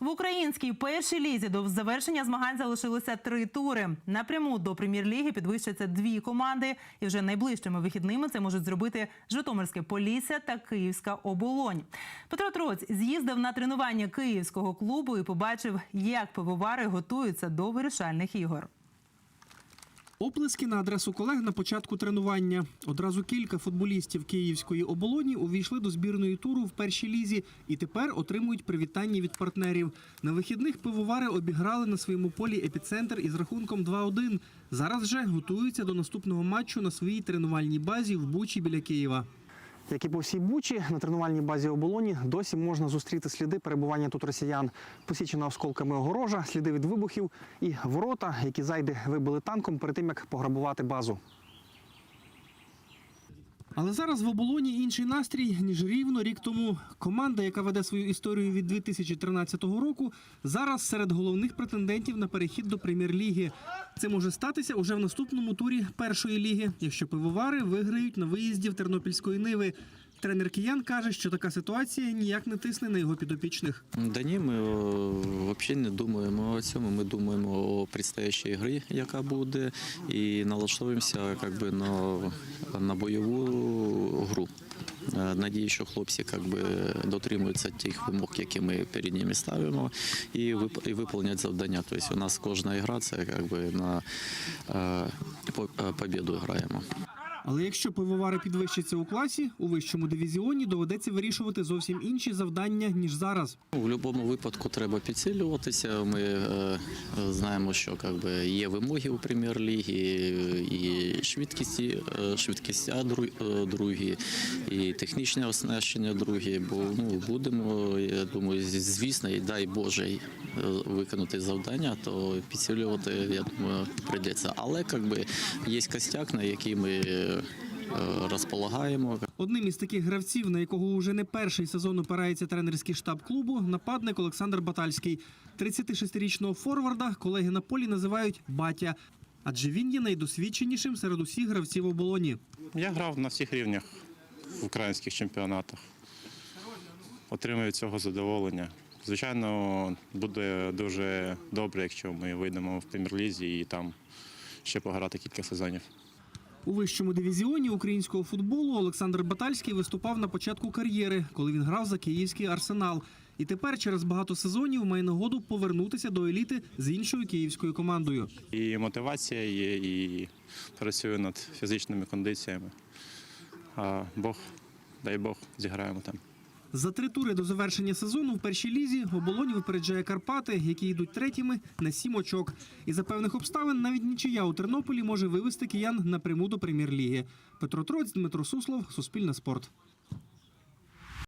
В українській першій лізі до завершення змагань залишилося три тури. Напряму до прем'єр-ліги підвищаться дві команди, і вже найближчими вихідними це можуть зробити Житомирське Полісся та Київська Оболонь. Петро Троць з'їздив на тренування київського клубу і побачив, як пивовари готуються до вирішальних ігор. Оплески на адресу колег на початку тренування. Одразу кілька футболістів київської оболоні увійшли до збірної туру в першій лізі і тепер отримують привітання від партнерів. На вихідних пивовари обіграли на своєму полі епіцентр із рахунком 2-1. Зараз же готуються до наступного матчу на своїй тренувальній базі в Бучі біля Києва. Як і по всій Бучі, на тренувальній базі оболоні досі можна зустріти сліди перебування тут росіян. Посічена осколками огорожа, сліди від вибухів і ворота, які зайди вибили танком перед тим, як пограбувати базу. Але зараз в оболоні інший настрій ніж рівно рік тому. Команда, яка веде свою історію від 2013 року, зараз серед головних претендентів на перехід до прем'єр-ліги. Це може статися уже в наступному турі першої ліги, якщо пивовари виграють на виїзді в Тернопільської ниви. Тренер киян каже, що така ситуація ніяк не тисне на його підопічних. Да ні, ми взагалі не думаємо о цьому. Ми думаємо о предстоящій грі, яка буде, і налаштовуємося як би, на, на бойову гру. Е, Надію, що хлопці як би, дотримуються тих вимог, які ми перед ними ставимо, і, вип- і виконують завдання. Тобто у нас кожна гра це як би, на е, е, побіду граємо. Але якщо пивовари підвищаться у класі, у вищому дивізіоні доведеться вирішувати зовсім інші завдання ніж зараз. У будь-якому випадку треба підсилюватися. Ми е, знаємо, що как би, є вимоги у прем'єр-лігі, і швидкісті, е, швидкість е, другі, і технічне оснащення другі. Бо ну, будемо, я думаю, звісно, і дай Боже виконати завдання, то підсилювати, я думаю, прийдеться. Але как би, є костяк, на який ми розполагаємо. Одним із таких гравців, на якого уже не перший сезон опирається тренерський штаб клубу, нападник Олександр Батальський. 36-річного форварда колеги на полі називають батя, адже він є найдосвідченішим серед усіх гравців оболоні. Я грав на всіх рівнях в українських чемпіонатах. Отримую цього задоволення. Звичайно, буде дуже добре, якщо ми вийдемо в прем'єр-лізі і там ще пограти кілька сезонів. У вищому дивізіоні українського футболу Олександр Батальський виступав на початку кар'єри, коли він грав за київський арсенал. І тепер через багато сезонів має нагоду повернутися до еліти з іншою київською командою. І мотивація є, і працюю над фізичними кондиціями. А Бог, дай Бог, зіграємо там. За три тури до завершення сезону в першій лізі оболонь випереджає Карпати, які йдуть третіми на сім очок. І за певних обставин навіть нічия у Тернополі може вивести киян напряму до прем'єр-ліги. Петро Троць, Дмитро Суслов, Суспільне спорт.